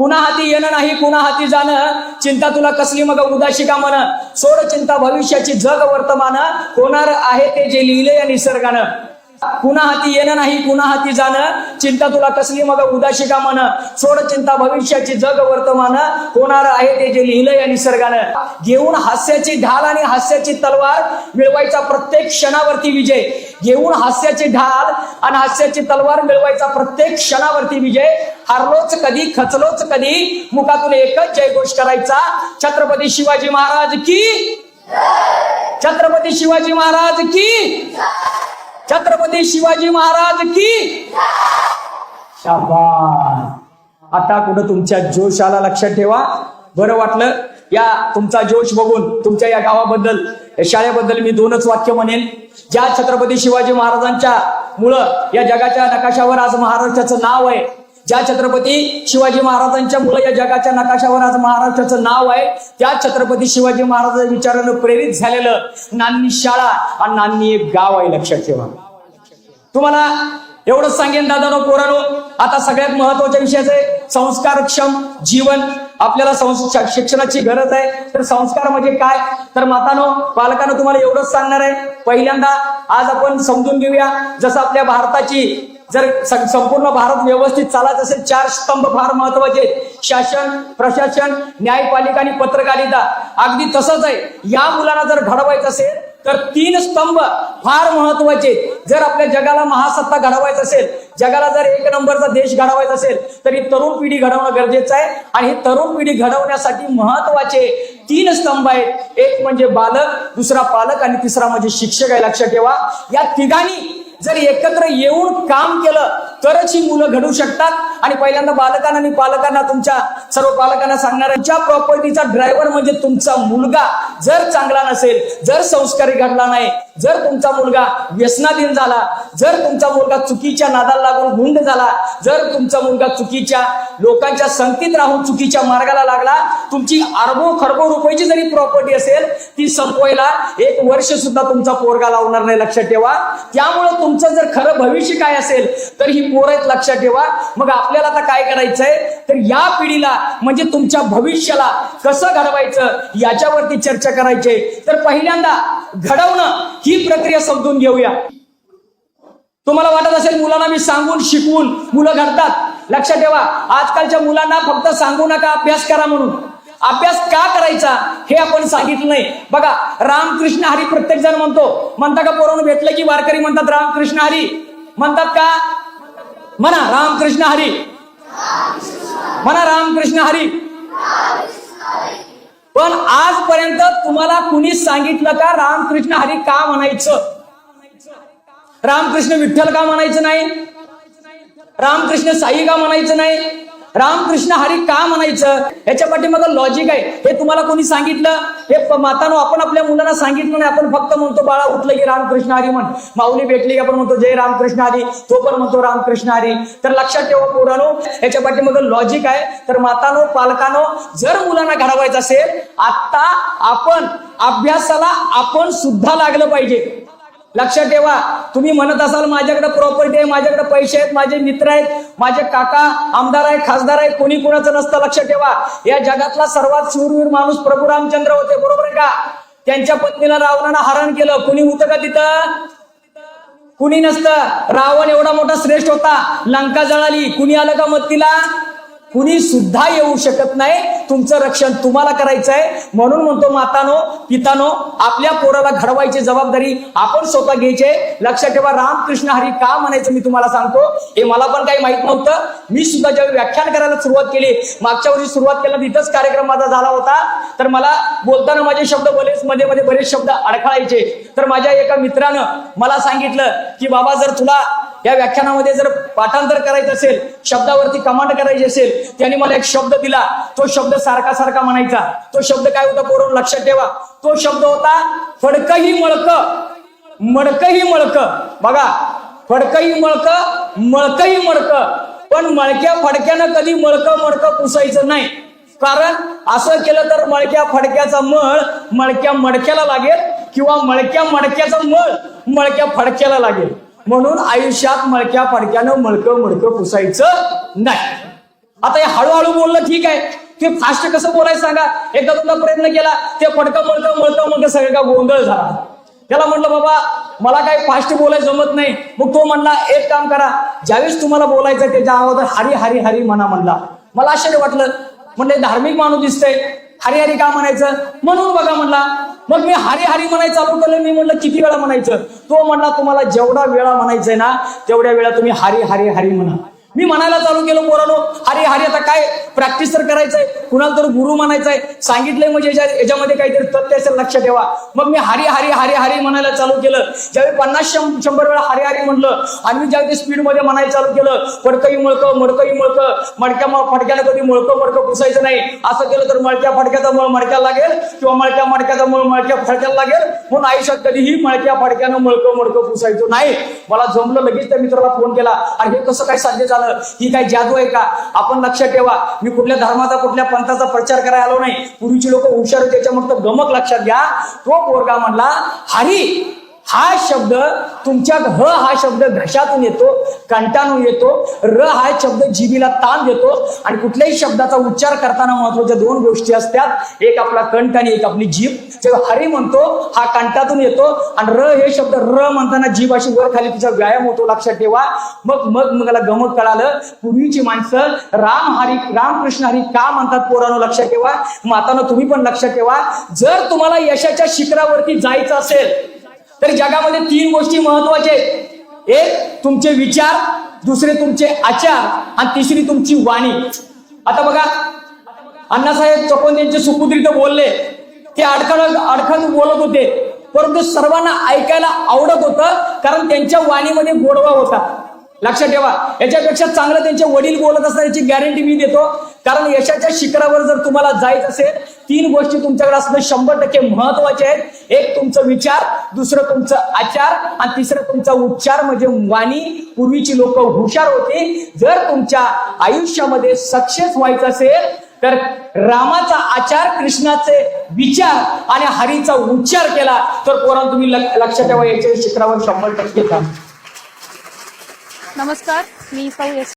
कुणा हाती येणं नाही कुणा हाती जाणं? चिंता तुला कसली मग उदाशी का म्हण? सोड चिंता भविष्याची जग वर्तमान. होणार आहे ते जे लिहिले या निसर्गानं. कुणा हाती येणं नाही कुणा हाती जाणं? चिंता तुला कसली मग उदाशी का म्हण? सोड चिंता भविष्याची जग वर्तमान. होणार आहे ते जे लिहिलं या निसर्गानं. घेऊन हास्याची ढाल आणि हास्याची तलवार मिळवायचा प्रत्येक क्षणावरती विजय. घेऊन हास्याची ढाल आणि हास्याची तलवार मिळवायचा प्रत्येक क्षणावरती विजय. हारलोच कधी खचलोच कधी मुखातून एकच जयघोष करायचा. छत्रपती शिवाजी महाराज की? छत्रपती शिवाजी महाराज की? छत्रपती शिवाजी महाराज की? शाबास. आता कुठं तुमच्या जोशाला लक्षात ठेवा. बरं वाटलं. या तुमचा जोश बघून तुमच्या या गावाबद्दल या शाळेबद्दल मी दोनच वाक्य म्हणेन. ज्या छत्रपती शिवाजी महाराजांच्या मुळे या जगाच्या नकाशावर आज महाराष्ट्राचं नाव आहे ज्या छत्रपती शिवाजी महाराजांच्या मुलं या जगाच्या नकाशावर आज महाराष्ट्राचं नाव आहे त्या छत्रपती शिवाजी महाराजांच्या विचारानं प्रेरित झालेलं नान्नी शाळा आणि नान्नी एक गाव आहे लक्षात ठेवा. तुम्हाला एवढंच सांगेन दादानो पोरानो आता सगळ्यात महत्त्वाच्या विषयाचं आहे संस्कारक्षम जीवन. आपल्याला शिक्षणाची गरज आहे. तर संस्कार म्हणजे काय? तर मातानो पालकानं तुम्हाला एवढंच सांगणार आहे. पहिल्यांदा आज आपण समजून घेऊया जसं आपल्या भारताची जर संपूर्ण भारत व्यवस्थित चालत असेल चार स्तंभ फार महत्त्वाचे. आहेत. शासन प्रशासन न्यायपालिका आणि पत्रकारिता. अगदी तसंच आहे. या मुलांना जर घडवायचं असेल तर तीन स्तंभ फार महत्त्वाचे. जर आपल्या जगाला महासत्ता घडवायचं असेल जगाला जर एक नंबरचा देश घडवायचा असेल तर ही तरुण पिढी घडवणं गरजेचं आहे. आणि ही तरुण पिढी घडवण्यासाठी महत्त्वाचे तीन स्तंभ आहेत. एक म्हणजे बालक दुसरा पालक आणि तिसरा म्हणजे शिक्षक आहे. लक्षात ठेवा. या तिघांनी जर एकत्र येऊन काम केलं तरच ही मुलं घडू शकतात. आणि पहिल्यांदा बालकांना आणि पालकांना तुमच्या सर्व पालकांना सांगणार तुमच्या ज्या प्रॉपर्टीचा ड्रायव्हर म्हणजे तुमचा मुलगा. जर चांगला नसेल जर संस्कारी घडला नाही जर तुमचा मुलगा व्यसनाधीन झाला जर तुमचा मुलगा चुकीच्या नादाला लागून गुंड झाला जर तुमचा मुलगा चुकीच्या लोकांच्या संगतीत राहून चुकीच्या मार्गाला लागला तुमची अरबो खरबो रुपयाची जरी प्रॉपर्टी असेल ती संपवायला एक वर्ष सुद्धा तुमचा पोरगा लावणार नाही लक्षात ठेवा. त्यामुळे तुमचं जर खरं भविष्य काय असेल तर ही पोरं आहेत लक्षात ठेवा. मग आपल्याला आता काय करायचंय? तर या पिढीला म्हणजे तुमच्या भविष्याला कसं घडवायचं याच्यावरती चर्चा करायची. तर पहिल्यांदा घडवणं ही प्रक्रिया समजून घेऊया. तुम्हाला वाटत असेल मुलांना मी सांगून शिकवून मुलं घडतात. लक्षात ठेवा आजकालच्या मुलांना फक्त सांगू नका अभ्यास करा म्हणून. अभ्यास का करायचा हे आपण सांगितलं नाही. बघा रामकृष्ण हरी प्रत्येक जण म्हणतो म्हणता का पोरानं भेटलं की वारकरी म्हणतात रामकृष्ण हरी. म्हणतात का? म्हणा रामकृष्ण हरी. म्हणा रामकृष्ण हरी. पण आजपर्यंत तुम्हाला कुणी सांगितलं का रामकृष्ण हरी का म्हणायचं? रामकृष्ण विठ्ठल का म्हणायचं नाही? रामकृष्ण साई का म्हणायचं नाही? रामकृष्ण हरी का म्हणायचं? याच्या पाठीमाग लॉजिक आहे. हे तुम्हाला कोणी सांगितलं? हे मातानो आपण आपल्या मुलांना सांगितलं नाही. आपण फक्त म्हणतो बाळा उठलं की रामकृष्ण हरी म्हण. माऊली भेटली की आपण म्हणतो जय रामकृष्ण हरी. तो पण म्हणतो रामकृष्ण हरी. तर लक्षात ठेवा पोरानो याच्या पाठीमाग लॉजिक आहे. तर मातानो पालकानो जर मुलांना घडवायचं असेल आता आपण अभ्यासाला आपण सुद्धा लागलं पाहिजे. लक्षात ठेवा तुम्ही म्हणत असाल माझ्याकडे प्रॉपर्टी आहे माझ्याकडे पैसे आहेत माझे मित्र आहेत माझे काका आमदार आहे खासदार आहे कोणी कुणाचं नसतं लक्षात ठेवा. या जगातला सर्वात शूरवीर माणूस प्रभू रामचंद्र होते बरोबर आहे का? त्यांच्या पत्नीला रावणानं हरण केलं. कुणी होतं का तिथं? कुणी नसतं. रावण एवढा मोठा श्रेष्ठ होता. लंका जळाली. कुणी आलं का मत्तीला कुणी सुद्धा येऊ शकत नाही. तुमचं रक्षण तुम्हाला करायचं आहे म्हणून म्हणतो मातानो पितानो आपल्या पोराला घडवायची जबाबदारी आपण स्वतः घ्यायचे लक्षात ठेवा रामकृष्ण हरी का म्हणायचं मी तुम्हाला सांगतो. हे मला पण काही माहीत नव्हतं. मी सुद्धा ज्यावेळी व्याख्यान करायला सुरुवात केली मागच्या वर्षी सुरुवात केला तिथंच कार्यक्रम माझा झाला होता. तर मला बोलताना माझे शब्द बरेच मध्ये मध्ये बरेच शब्द अडखळायचे. तर माझ्या एका मित्रानं मला सांगितलं की बाबा जर तुला या व्याख्यानामध्ये जर पाठांतर करायचं असेल शब्दावरती कमांड करायची असेल त्यांनी मला एक शब्द दिला. तो शब्द सारखा सारखा म्हणायचा. तो शब्द काय होता पोरून लक्षात ठेवा. तो शब्द होता फडकही मळक. मडकही मळक. बघा फडकही मळक मळकही मळक. पण मळक्या फडक्यानं कधी मळक मडक पुसायचं नाही. कारण असं केलं तर मळक्या फडक्याचा मळ मळक्या मडक्याला लागेल किंवा मळक्या मडक्याचा मळ मळक्या फडक्याला लागेल. म्हणून आयुष्यात मळक्या फडक्यानं मळकं मडकं पुसायचं नाही. आता हे हळूहळू बोलणं ठीक आहे. ते फास्ट कसं बोलायचं सांगा? एकदा तुमचा प्रयत्न केला ते फडकं मडकं मळकं मग सगळं का गोंधळ झाला. त्याला म्हटलं बाबा मला काही फास्ट बोलायला जमत नाही. मग तो म्हणला एक काम करा ज्यावेळेस तुम्हाला बोलायचं त्याच्या आवाजात हरी हरी हरी म्हणा म्हणला. मला आश्चर्य वाटलं. म्हणजे धार्मिक माणूस दिसतंय. हरी हरी का म्हणायचं? म्हणून बघा म्हणला मग मी हरी हरी म्हणायचं चालू केलं मी म्हणलं किती वेळा म्हणायचं? तो म्हणला तुम्हाला जेवढा वेळा म्हणायचंय ना तेवढ्या वेळा तुम्ही हरी हरी हरी म्हणा. मी म्हणायला चालू केलं पोरानो अरे हरी आता काय प्रॅक्टिस तर करायचंय? कुणाला तर गुरु म्हणायचंय? सांगितलंय म्हणजे याच्या- याच्यामध्ये काहीतरी तथ्य असेल लक्ष ठेवा. मग मी हरी हरी हरी हरी म्हणायला चालू केलं. ज्यावेळी पन्नास शंभर वेळा हरी हरी म्हणलं आणि मी ज्यावेळी स्पीडमध्ये म्हणायला चालू केलं फडकई मळकं मडकई मळकं मडक्या फडक्याला कधी मळकं मडकं पुसायचं नाही. असं केलं तर मळक्या फडक्याचा मळ मडक्याला लागेल किंवा मळक्या मडक्याचा मळ मळक्या फडक्याला लागेल म्हणून आयुष्यात कधीही मळक्या फडक्यानं मळकं मडकं पुसायचं नाही. मला जमलं लगेच त्या मित्राला फोन केला. आणि हे कसं काय साध्य झालं? ही काय जादू आहे का? आपण लक्षात ठेवा मी कुठल्या धर्माचा कुठल्या पंथाचा प्रचार करायला आलो नाही. पूर्वीची लोक हुशार त्याच्यामुळे गमक लक्षात घ्या. तो पोरगा म्हणला हरी हा शब्द तुमच्या ह हा शब्द घशातून येतो कंठातून येतो र हा शब्द जिभीला ताण देतो आणि कुठल्याही शब्दाचा उच्चार करताना महत्त्वाच्या दोन गोष्टी असतात. एक आपला कंठ आणि एक आपली जीभ. जेव्हा हरी म्हणतो हा कंठातून येतो आणि र हे शब्द र म्हणताना जीभ अशी वर खाली तिचा व्यायाम होतो लक्षात ठेवा. मग मग मला गमत कळालं. पूर्वीची माणसं राम हरी रामकृष्ण हरी का म्हणतात पोरानो लक्षात ठेवा. मातानं तुम्ही पण लक्षात ठेवा. जर तुम्हाला यशाच्या शिखरावरती जायचं असेल तर जगामध्ये तीन गोष्टी महत्त्वाच्या आहेत. एक तुमचे विचार दुसरे तुमचे आचार आणि तिसरी तुमची वाणी. आता बघा अण्णासाहेब चकोन यांचे सुपुत्रित तर बोलले ते अडखळ अडखळ बोलत होते परंतु सर्वांना ऐकायला आवडत होतं कारण त्यांच्या वाणीमध्ये गोडवा होता. लक्षात ठेवा. याच्यापेक्षा चांगलं त्यांचे वडील बोलत असतात याची गॅरंटी मी देतो. कारण यशाच्या शिखरावर जर तुम्हाला जायचं असेल तीन गोष्टी तुमच्याकडे असणं शंभर टक्के महत्त्वाचे आहेत. एक तुमचं विचार दुसरं तुमचं आचार आणि तिसरं तुमचा उच्चार म्हणजे वाणी. पूर्वीची लोक हुशार होती. जर तुमच्या आयुष्यामध्ये सक्सेस व्हायचं असेल तर रामाचा आचार कृष्णाचे विचार आणि हरीचा उच्चार केला तर पोरांनो तुम्ही लक्षात ठेवा याच्या शिखरावर शंभर टक्के जा. नमस्कार मी सौ एस.